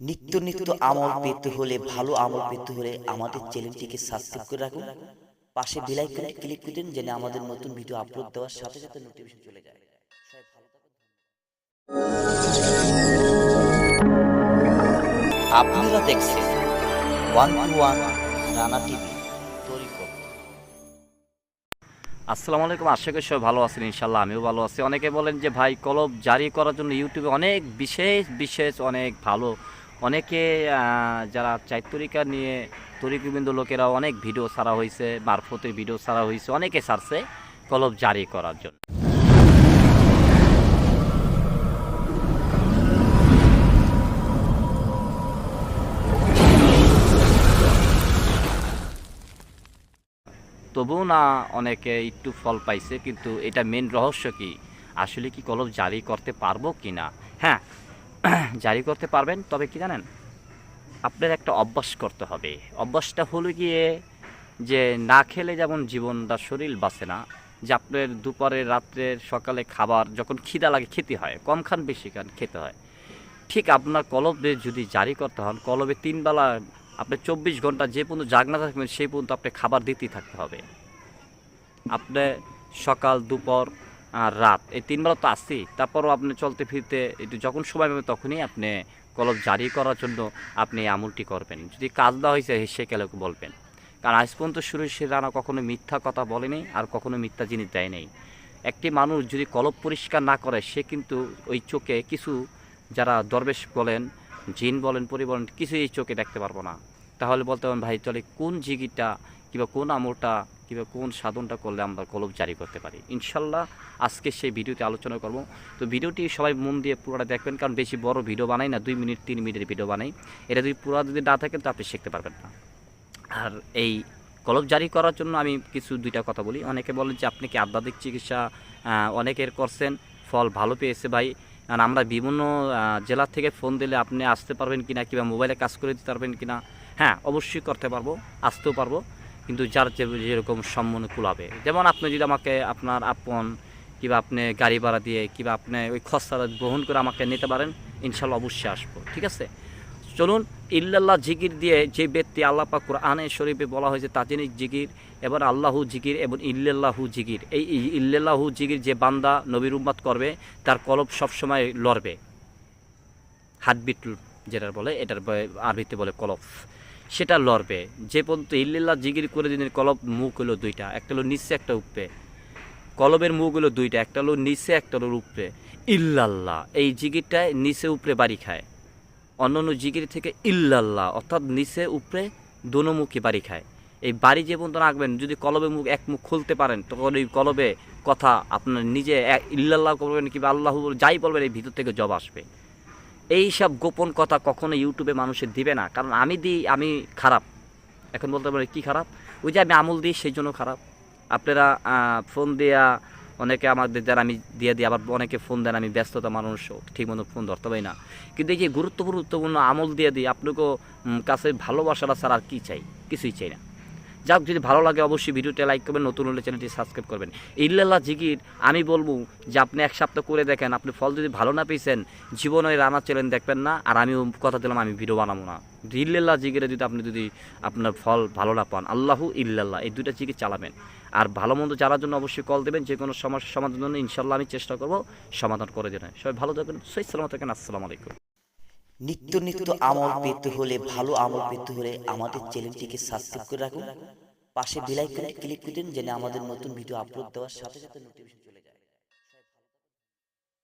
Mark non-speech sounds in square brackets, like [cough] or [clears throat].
নিত্য নিত্য আমল পেতে হলে ভালো আমল পেতে হলে আমাদের চ্যানেলটিকে সাবস্ক্রাইব করে রাখুন। পাশে বেল আইকনে ক্লিক করে দিন যেন আমাদের নতুন ভিডিও আপলোড দেওয়ার সাথে সাথে নোটিফিকেশন চলে যায়। আপনারা দেখছেন one two one Rana TV আসসালামু আলাইকুম আশা করি সবাই ভালো আছেন ইনশাল্লাহ আমিও ভালো আছি। অনেকে বলেন যে ভাই কলব জারি করার জন্য ইউটিউবে অনেক বিশেষ বিশেষ অনেক ভালো অনেকে যারা চাইতরিকা নিয়ে তরিকবিন্দু লোকেরা অনেক ভিডিও ছাড়া হয়েছে মারফতের ভিডিও ছাড়া হয়েছে অনেকে ছাড়ছে কলব জারি করার জন্য। তবুও না অনেকে একটু ফল পাইছে, কিন্তু এটা মেন রহস্য কি? আসলে কি কলব জারি করতে পারব কি না হ্যাঁ [clears throat] জারি করতে পারবেন, তবে কি জানেন? আপনার একটা অভ্যাস করতে হবে। অভ্যাসটা হলো গিয়ে যে না খেলে যেমন জীবনটা শরীর বাঁচে না, যে আপনার দুপুরে রাত্রের সকালে খাবার যখন খিদা লাগে, খেতে হয়। কম খান, বেশি খান, খেতে হয়। ঠিক আপনার কলবে যদি জারি করতে হন, কলবে তিনবেলা আপনি চব্বিশ ঘণ্টা যে পর্যন্ত জাগনা থাকবেন, সেই পর্যন্ত আপনি খাবার দিতেই থাকতে হবে। আপনি সকাল, দুপুর আর রাত, এই তিন বেলা তো আসছেই তারপরও আপনি চলতে ফিরতে একটু যখন সময় পাবে তখনই আপনি কলব জারি করার জন্য আপনি আমলটি করবেন। যদি কাজ দেওয়া হয়েছে সে কেলেকে বলবেন। কারণ আজ পর্যন্ত শুরু সে রানা কখনো মিথ্যা কথা বলেনি আর কখনো মিথ্যা জিনিস দেয় নাই। একটি মানুষ যদি কলব পরিষ্কার না করে, সে কিন্তু ওই চোখে কিছু, যারা দরবেশ বলেন, জিন বলেন পরি বলেন কিছুই এই চোখে দেখতে পারব না। তাহলে বলতে পারেন ভাই চলে কোন জিগিটা কিংবা কোন আমলটা কিংবা কোন সাধনটা করলে আমরা কলব জারি করতে পারি? ইনশাল্লাহ আজকে সেই ভিডিওতে আলোচনা করব। তো ভিডিওটি সবাই মন দিয়ে পুরোটা দেখবেন, কারণ বেশি বড় ভিডিও বানাই না, দুই মিনিট, তিন মিনিটের ভিডিও বানাই। এটা যদি পুরো যদি না থাকেন তো আপনি শিখতে পারবেন না। আর এই কলব জারি করার জন্য আমি কিছু দুইটা কথা বলি। অনেকে বলেন যে, আপনি কি আধ্যাত্মিক চিকিৎসা অনেকের করছেন, ফল ভালো পেয়েছে ভাই? কারণ আমরা বিভিন্ন জেলা থেকে ফোন দিলে আপনি আসতে পারবেন কিনা, কিংবা মোবাইলে কাজ করে দিতে পারবেন কিনা হ্যাঁ অবশ্যই করতে পারব, আসতেও পারব। কিন্তু যার যেরকম সম্মানে কুলাবে। যেমন আপনি যদি আমাকে আপনার আপন, কিংবা আপনি গাড়ি ভাড়া দিয়ে, কিংবা আপনি ওই খরচা গ্রহণ করে আমাকে নিতে পারেন, ইনশাল্লাহ অবশ্যই আসব, ঠিক আছে? চলুন, ইল্লাল্লাহ জিকির দিয়ে যে ব্যক্তি আল্লাহ পাক কোরআনে শরীফে বলা হয়েছে তাজিনী জিকির, এবার আল্লাহু জিকির এবং ইল্লাল্লাহু জিকির। এই ইল্লাল্লাহু জিকির যে বান্দা নবীর উম্মাত করবে, তার কলব সবসময় লড়বে। হাতবিট যেটা বলে, এটার আরবিতে বলে কলব সেটা লড়বে। যে পর্যন্ত ইল্লাল্লাহ জিগির করে দিনের কলব মুখ হলো দুইটা, একটা হলো নিচে, একটা উপরে। কলবের মুখ হলো দুইটা, একটা হলো নিচে, একটা হলো উপরে। ইল্লাল্লাহ, এই জিকিরটায় নিচে, উপরে বাড়ি খায়। অন্য অন্য জিগির থেকে ইল্লাল্লাহ, অর্থাৎ নিচে, উপরে দোনোমুখী বাড়ি খায়। এই বাড়ি যে পর্যন্ত রাখবেন, যদি কলবে মুখ এক মুখ খুলতে পারেন, তখন ওই কলবে কথা আপনার নিজে ইল্লাল্লাহ করবেন কিংবা আল্লাহ যাই বলবেন, এই ভিতর থেকে জব আসবে। এই সব গোপন কথা কখনো ইউটিউবে মানুষের দিবে না। কারণ আমি দিই, আমি খারাপ। এখন বলতে পারি কী খারাপ? ওই যে আমি আমল দিই, সেই জন্য খারাপ। আপনারা ফোন দেয়া অনেকে আমাদের দেন আমি দিয়ে দিই, আবার অনেকে ফোন দেন, আমি ব্যস্ততা মানুষ ঠিক মতো ফোন ধরতে পারি না। কিন্তু এই যে গুরুত্বপূর্ণ গুরুত্বপূর্ণ আমল দিয়ে দিই, আপনাকেও কাছে ভালোবাসাটা ছাড়া আর কী চাই? কিছুই চাই না। যাক, যদি ভালো লাগে অবশ্যই ভিডিওটা লাইক করবেন, নতুন হলে চ্যানেলটি সাবস্ক্রাইব করবেন। ইল্লাল্লাহ জিকির, আমি বলব যে আপনি এক সপ্তাহ করে দেখেন, আপনি ফল যদি ভালো না পেয়েছেন জীবনে রানা চ্যানেল দেখবেন না, আর আমিও কথা দিলাম, আমি ভিডিও বানাবো না। ইল্লাল্লাহ জিকিরে যদি আপনি যদি আপনার ফল ভালো না পান, আল্লাহু ইল্লাল্লাহ, এই দুইটা জিকির চালাবেন। আর ভালো মন্দ জানার জন্য অবশ্যই কল দেবেন, যে কোনো সমস্যার সমাধানের জন্য ইনশাল্লাহ আমি চেষ্টা করব সমাধান করে দেবেন সবাই ভালো থাকবেন সই সালামত থাকেন আসসালামু আলাইকুম। নিত্য নিত্য আমল পেতে হলে ভালো আমল পেতে হলে আমাদের চ্যানেলটিকে সাবস্ক্রাইব করে রাখুন। পাশে বেল আইকনে ক্লিক করে দিন যেন আমাদের নতুন ভিডিও আপলোড দেওয়ার সাথে সাথে নোটিফিকেশন